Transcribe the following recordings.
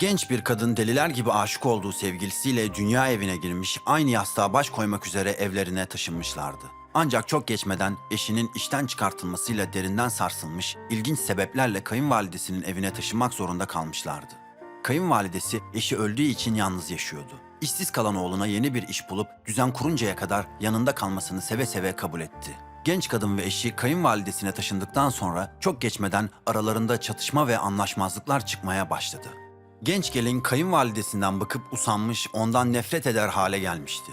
Genç bir kadın deliler gibi aşık olduğu sevgilisiyle dünya evine girmiş, aynı yastığa baş koymak üzere evlerine taşınmışlardı. Ancak çok geçmeden eşinin işten çıkartılmasıyla derinden sarsılmış, ilginç sebeplerle kayınvalidesinin evine taşınmak zorunda kalmışlardı. Kayınvalidesi eşi öldüğü için yalnız yaşıyordu. İşsiz kalan oğluna yeni bir iş bulup düzen kuruncaya kadar yanında kalmasını seve seve kabul etti. Genç kadın ve eşi kayınvalidesine taşındıktan sonra çok geçmeden aralarında çatışma ve anlaşmazlıklar çıkmaya başladı. Genç gelin kayınvalidesinden bıkıp usanmış, ondan nefret eder hale gelmişti.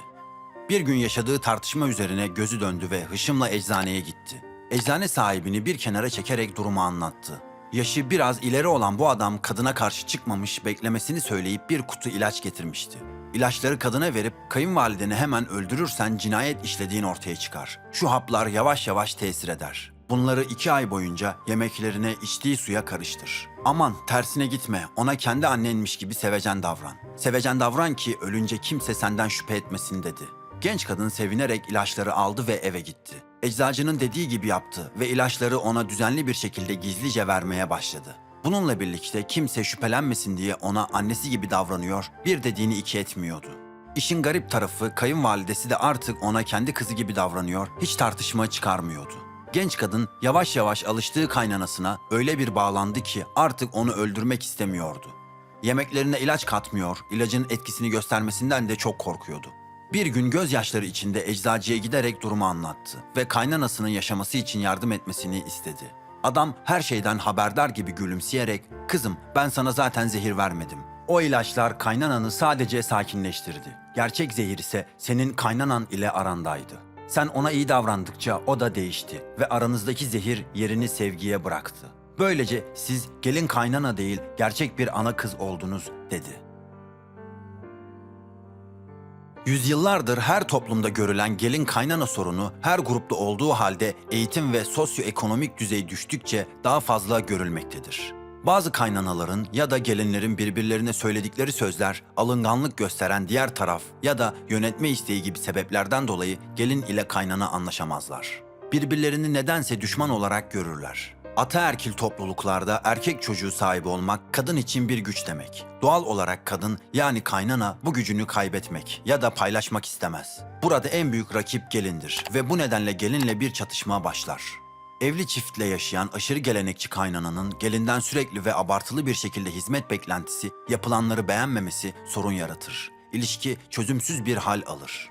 Bir gün yaşadığı tartışma üzerine gözü döndü ve hışımla eczaneye gitti. Eczane sahibini bir kenara çekerek durumu anlattı. Yaşı biraz ileri olan bu adam kadına karşı çıkmamış, beklemesini söyleyip bir kutu ilaç getirmişti. İlaçları kadına verip kayınvalideni hemen öldürürsen cinayet işlediğin ortaya çıkar. Şu haplar yavaş yavaş tesir eder. Bunları iki ay boyunca yemeklerine içtiği suya karıştır. Aman tersine gitme, ona kendi annenmiş gibi sevecen davran. Sevecen davran ki ölünce kimse senden şüphe etmesin dedi. Genç kadın sevinerek ilaçları aldı ve eve gitti. Eczacının dediği gibi yaptı ve ilaçları ona düzenli bir şekilde gizlice vermeye başladı. Bununla birlikte kimse şüphelenmesin diye ona annesi gibi davranıyor, bir dediğini iki etmiyordu. İşin garip tarafı kayınvalidesi de artık ona kendi kızı gibi davranıyor, hiç tartışma çıkarmıyordu. Genç kadın yavaş yavaş alıştığı kaynanasına öyle bir bağlandı ki artık onu öldürmek istemiyordu. Yemeklerine ilaç katmıyor, ilacın etkisini göstermesinden de çok korkuyordu. Bir gün gözyaşları içinde eczacıya giderek durumu anlattı ve kaynanasının yaşaması için yardım etmesini istedi. Adam her şeyden haberdar gibi gülümseyerek "Kızım, ben sana zaten zehir vermedim. O ilaçlar kaynananı sadece sakinleştirdi. Gerçek zehir ise senin kaynanan ile arandaydı. Sen ona iyi davrandıkça o da değişti ve aranızdaki zehir yerini sevgiye bıraktı. Böylece siz gelin kaynana değil gerçek bir ana kız oldunuz." dedi. Yüzyıllardır her toplumda görülen gelin kaynana sorunu her grupta olduğu halde eğitim ve sosyoekonomik düzey düştükçe daha fazla görülmektedir. Bazı kaynanaların ya da gelinlerin birbirlerine söyledikleri sözler alınganlık gösteren diğer taraf ya da yönetme isteği gibi sebeplerden dolayı gelin ile kaynana anlaşamazlar. Birbirlerini nedense düşman olarak görürler. Ataerkil topluluklarda erkek çocuğu sahibi olmak kadın için bir güç demek. Doğal olarak kadın yani kaynana bu gücünü kaybetmek ya da paylaşmak istemez. Burada en büyük rakip gelindir ve bu nedenle gelinle bir çatışma başlar. Evli çiftle yaşayan aşırı gelenekçi kaynananın gelinden sürekli ve abartılı bir şekilde hizmet beklentisi, yapılanları beğenmemesi sorun yaratır. İlişki çözümsüz bir hal alır.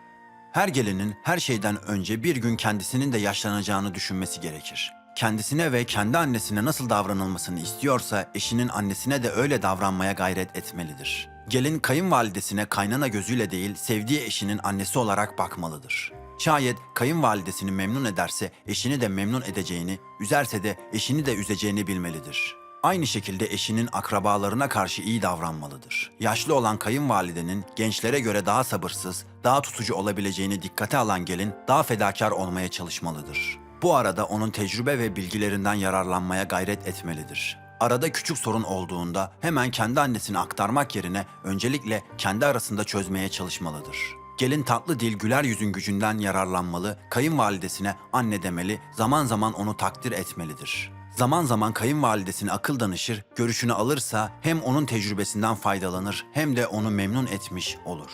Her gelinin her şeyden önce bir gün kendisinin de yaşlanacağını düşünmesi gerekir. Kendisine ve kendi annesine nasıl davranılmasını istiyorsa eşinin annesine de öyle davranmaya gayret etmelidir. Gelin kayınvalidesine kaynana gözüyle değil sevdiği eşinin annesi olarak bakmalıdır. Şayet kayınvalidesini memnun ederse eşini de memnun edeceğini, üzerse de eşini de üzeceğini bilmelidir. Aynı şekilde eşinin akrabalarına karşı iyi davranmalıdır. Yaşlı olan kayınvalidenin gençlere göre daha sabırsız, daha tutucu olabileceğini dikkate alan gelin daha fedakar olmaya çalışmalıdır. Bu arada onun tecrübe ve bilgilerinden yararlanmaya gayret etmelidir. Arada küçük sorun olduğunda hemen kendi annesine aktarmak yerine öncelikle kendi arasında çözmeye çalışmalıdır. Gelin tatlı dil güler yüzün gücünden yararlanmalı, kayınvalidesine anne demeli, zaman zaman onu takdir etmelidir. Zaman zaman kayınvalidesine akıl danışır, görüşünü alırsa hem onun tecrübesinden faydalanır hem de onu memnun etmiş olur.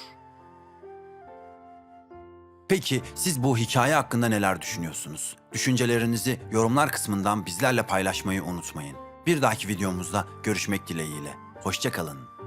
Peki siz bu hikaye hakkında neler düşünüyorsunuz? Düşüncelerinizi yorumlar kısmından bizlerle paylaşmayı unutmayın. Bir dahaki videomuzda görüşmek dileğiyle. Hoşçakalın.